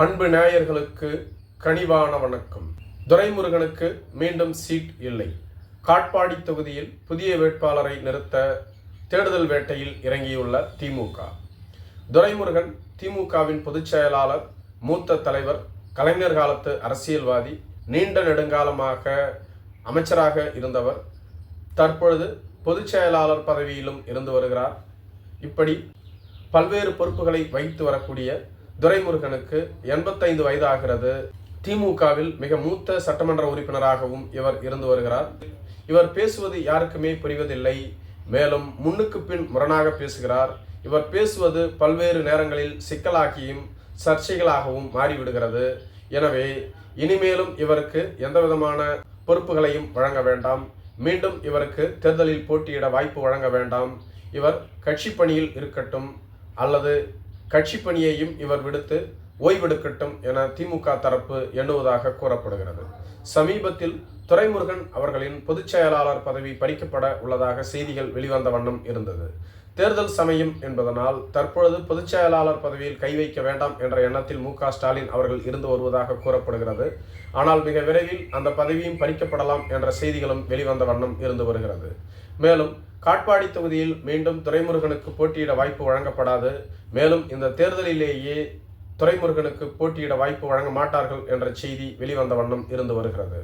அன்பு நேயர்களுக்கு கனிவான வணக்கம். துரைமுருகனுக்கு மீண்டும் சீட் இல்லை. காட்பாடி தொகுதியில் புதிய வேட்பாளரை நிறுத்த தேடுதல் வேட்டையில் இறங்கியுள்ள திமுக. துரைமுருகன் திமுகவின் பொதுச் செயலாளர் மூத்த தலைவர் கலைஞர் காலத்து அரசியல்வாதி நீண்ட நெடுங்காலமாக அமைச்சராக இருந்தவர். தற்பொழுது பொதுச் செயலாளர் பதவியிலும் இருந்து வருகிறார். இப்படி பல்வேறு பொறுப்புகளை வகித்து வரக்கூடிய துரைமுருகனுக்கு எண்பத்தைந்து வயதாகிறது. திமுகவில் மிக மூத்த சட்டமன்ற உறுப்பினராகவும் இவர் இருந்து வருகிறார். இவர் பேசுவது யாருக்குமே புரிவதில்லை. மேலும் முன்னுக்கு பின் முரணாக பேசுகிறார். இவர் பேசுவது பல்வேறு நேரங்களில் சிக்கலாகியும் சர்ச்சைகளாகவும் மாறிவிடுகிறது. எனவே இனிமேலும் இவருக்கு எந்தவிதமான பொறுப்புகளையும் வழங்க வேண்டாம். மீண்டும் இவருக்கு தேர்தலில் போட்டியிட வாய்ப்பு வழங்க வேண்டாம். இவர் கட்சி பணியில் இருக்கட்டும் அல்லது கட்சி பணியையும் இவர் விடுத்து ஓய்வெடுக்கட்டும் என திமுக தரப்பு எண்ணுவதாக கூறப்படுகிறது. சமீபத்தில் துரைமுருகன் அவர்களின் பொதுச் செயலாளர் பதவி பறிக்கப்பட உள்ளதாக செய்திகள் வெளிவந்த வண்ணம் இருந்தது. தேர்தல் சமயம் என்பதனால் தற்பொழுது பொதுச் செயலாளர் பதவியில் கை வைக்க வேண்டாம் என்ற எண்ணத்தில் மு க ஸ்டாலின் அவர்கள் இருந்து வருவதாக கூறப்படுகிறது. ஆனால் மிக விரைவில் அந்த பதவியும் பறிக்கப்படலாம் என்ற செய்திகளும் வெளிவந்த வண்ணம் இருந்து வருகிறது. மேலும் காட்பாடி தொகுதியில் மீண்டும் துரைமுருகனுக்கு போட்டியிட வாய்ப்பு வழங்கப்படாது. மேலும் இந்த தேர்தலிலேயே துரைமுருகனுக்கு போட்டியிட வாய்ப்பு வழங்க மாட்டார்கள் என்ற செய்தி வெளிவந்த வண்ணம் இருந்து வருகிறது.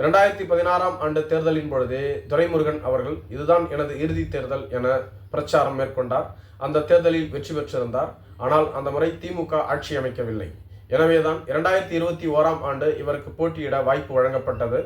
இரண்டாயிரத்தி பதினாறாம் ஆண்டு தேர்தலின் பொழுதே துரைமுருகன் அவர்கள் இதுதான் எனது இறுதி தேர்தல் என பிரச்சாரம் மேற்கொண்டார். அந்த தேர்தலில் வெற்றி பெற்றிருந்தார். ஆனால் அந்த முறை திமுக ஆட்சி அமைக்கவில்லை. எனவேதான் இரண்டாயிரத்தி இருபத்தி ஓராம் ஆண்டு இவருக்கு போட்டியிட வாய்ப்பு வழங்கப்பட்டது.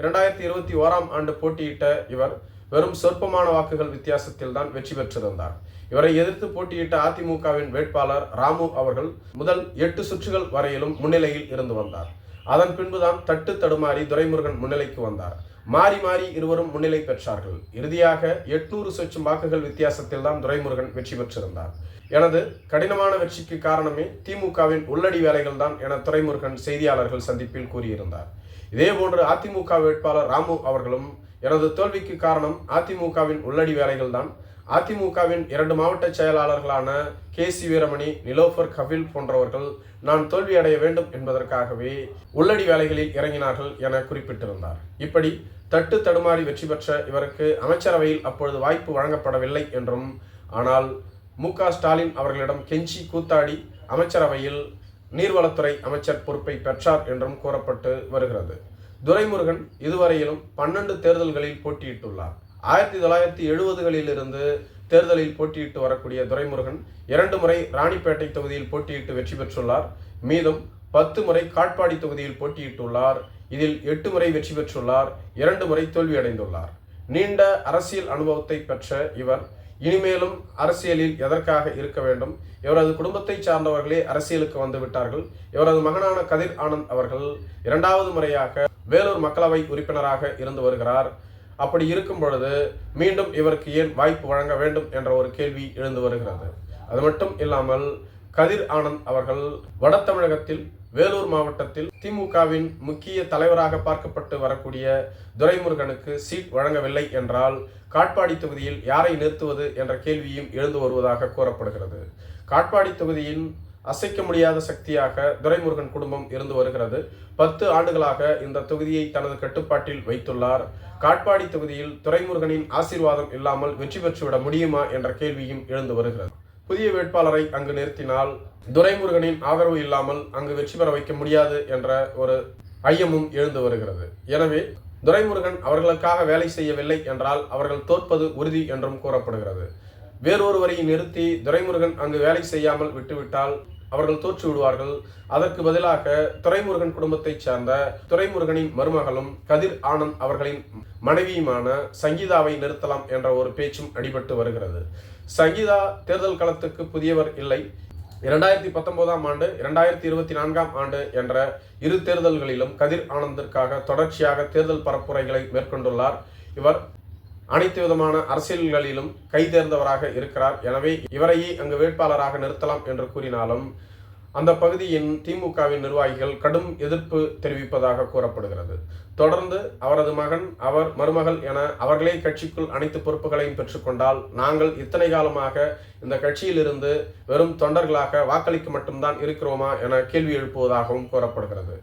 இரண்டாயிரத்தி இருபத்தி ஓராம் ஆண்டு போட்டியிட்ட இவர் வெறும் சொற்பமான வாக்குகள் வித்தியாசத்தில் தான் வெற்றி பெற்றிருந்தார். இவரை எதிர்த்து போட்டியிட்ட அதிமுகவின் வேட்பாளர் ராமு அவர்கள் முதல் எட்டு சுற்றுகள் வரையிலும் முன்னிலையில் இருந்து வந்தார். அதன் பின்புதான் தட்டு தடுமாறி துரைமுருகன் முன்னிலைக்கு வந்தார். மாறி மாறி இருவரும் முன்னிலை பெற்றார்கள். இறுதியாக எட்நூறு சொச்சம் வாக்குகள் வித்தியாசத்தில் தான் துரைமுருகன் வெற்றி பெற்றிருந்தார். எனது கடினமான வெற்றிக்கு காரணமே திமுகவின் உள்ளடி வேலைகள் தான் என துரைமுருகன் செய்தியாளர்கள் சந்திப்பில் கூறியிருந்தார். இதேபோன்று அதிமுக வேட்பாளர் ராமு அவர்களும் எனது தோல்விக்கு காரணம் அதிமுகவின் உள்ளடி வேலைகள் தான் அதிமுகவின் இரண்டு மாவட்ட செயலாளர்களான கே சி வீரமணி நிலோஃபர் கபில் போன்றவர்கள் நான் தோல்வி அடைய வேண்டும் என்பதற்காகவே உள்ளடி வேலைகளில் இறங்கினார்கள் என குறிப்பிட்டிருந்தார். இப்படி தட்டு தடுமாறி வெற்றி பெற்ற இவருக்கு அமைச்சரவையில் அப்பொழுது வாய்ப்பு வழங்கப்படவில்லை என்றும் ஆனால் மு ஸ்டாலின் அவர்களிடம் கெஞ்சி கூத்தாடி அமைச்சரவையில் நீர்வளத்துறை அமைச்சர் பொறுப்பை பெற்றார் என்றும் கூறப்பட்டு வருகிறது. துரைமுருகன் இதுவரையிலும் பன்னெண்டு தேர்தல்களில் போட்டியிட்டுள்ளார். ஆயிரத்தி தொள்ளாயிரத்தி எழுபதுகளிலிருந்து தேர்தலில் போட்டியிட்டு வரக்கூடிய துரைமுருகன் இரண்டு முறை ராணிப்பேட்டை தொகுதியில் போட்டியிட்டு வெற்றி பெற்றுள்ளார். மீதும் பத்து முறை காட்பாடி தொகுதியில் போட்டியிட்டுள்ளார். இதில் எட்டு முறை வெற்றி பெற்றுள்ளார். இரண்டு முறை தோல்வியடைந்துள்ளார். நீண்ட அரசியல் அனுபவத்தை பெற்ற இவர் இனிமேலும் அரசியலில் எதற்காக இருக்க வேண்டும்? இவரது குடும்பத்தை சார்ந்தவர்களே அரசியலுக்கு வந்துவிட்டார்கள் இவரது மகனான கதிர் ஆனந்த் அவர்கள் இரண்டாவது முறையாக வேலூர் மக்களவை உறுப்பினராக இருந்து வருகிறார். அப்படி இருக்கும் பொழுது மீண்டும் இவருக்கு ஏன் வாய்ப்பு வழங்க வேண்டும் என்ற ஒரு கேள்வி எழுந்து வருகிறது. அது மட்டும் இல்லாமல் கதிர் ஆனந்த் அவர்கள் வட தமிழகத்தில் வேலூர் மாவட்டத்தில் திமுகவின் முக்கிய தலைவராக பார்க்கப்பட்டு வரக்கூடிய துரைமுருகனுக்கு சீட் வழங்கவில்லை என்றால் காட்பாடி தொகுதியில் யாரை நிறுத்துவது என்ற கேள்வியும் எழுந்து வருவதாக கூறப்படுகிறது. காட்பாடி தொகுதியின் அசைக்க முடியாத சக்தியாக துரைமுருகன் குடும்பம் இருந்து வருகிறது. பத்து ஆண்டுகளாக இந்த தொகுதியை தனது கட்டுப்பாட்டில் வைத்துள்ளார். காட்பாடி தொகுதியில் துரைமுருகனின் ஆசீர்வாதம் இல்லாமல் வெற்றி பெற்றுவிட முடியுமா என்ற கேள்வியும் எழுந்து வருகிறது. புதிய வேட்பாளரை அங்கு நிறுத்தினால் துரைமுருகனின் ஆதரவு இல்லாமல் அங்கு வெற்றி பெற வைக்க முடியாது என்ற ஒரு ஐயமும் எழுந்து வருகிறது. எனவே துரைமுருகன் அவர்களுக்காக வேலை செய்யவில்லை என்றால் அவர்கள் தோற்பது உறுதி என்றும் கூறப்படுகிறது. வேறொருவரை நிறுத்தி துரைமுருகன் அங்கு வேலை செய்யாமல் விட்டுவிட்டால் அவர்கள் தோற்று விடுவார்கள். அதற்கு பதிலாக துரைமுருகன் குடும்பத்தைச் சேர்ந்த துரைமுருகனின் மருமகளும் கதிர் ஆனந்த் அவர்களின் மனைவியுமான சங்கீதாவை நிறுத்தலாம் என்ற ஒரு பேச்சும் அடிபட்டு வருகிறது. சங்கீதா தேர்தல் களத்துக்கு புதியவர் இல்லை. இரண்டாயிரத்தி பத்தொன்பதாம் ஆண்டு இரண்டாயிரத்தி இருபத்தி நான்காம் ஆண்டு என்ற இரு தேர்தல்களிலும் கதிர் ஆனந்திற்காக தொடர்ச்சியாக தேர்தல் பரப்புரைகளை மேற்கொண்டுள்ளார். இவர் அனைத்து விதமான அரசியல்களிலும் கைதேர்ந்தவராக இருக்கிறார். எனவே இவரையே அங்கு வேட்பாளராக நிறுத்தலாம் என்று கூறினாலும் அந்த பகுதியின் திமுகவின் நிர்வாகிகள் கடும் எதிர்ப்பு தெரிவிப்பதாக கூறப்படுகிறது. தொடர்ந்து அவரது மகன் அவர் மருமகள் என அவர்களே கட்சிக்குள் அனைத்து பொறுப்புகளையும் பெற்றுக்கொண்டால் நாங்கள் இத்தனை காலமாக இந்த கட்சியிலிருந்து வெறும் தொண்டர்களாக வாக்களிக்க மட்டும்தான் இருக்கிறோமா என கேள்வி எழுப்புவதாகவும் கூறப்படுகிறது.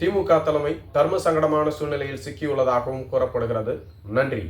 திமுக தலைமை தர்ம சங்கடமான சூழ்நிலையில் சிக்கியுள்ளதாகவும் கூறப்படுகிறது. நன்றி.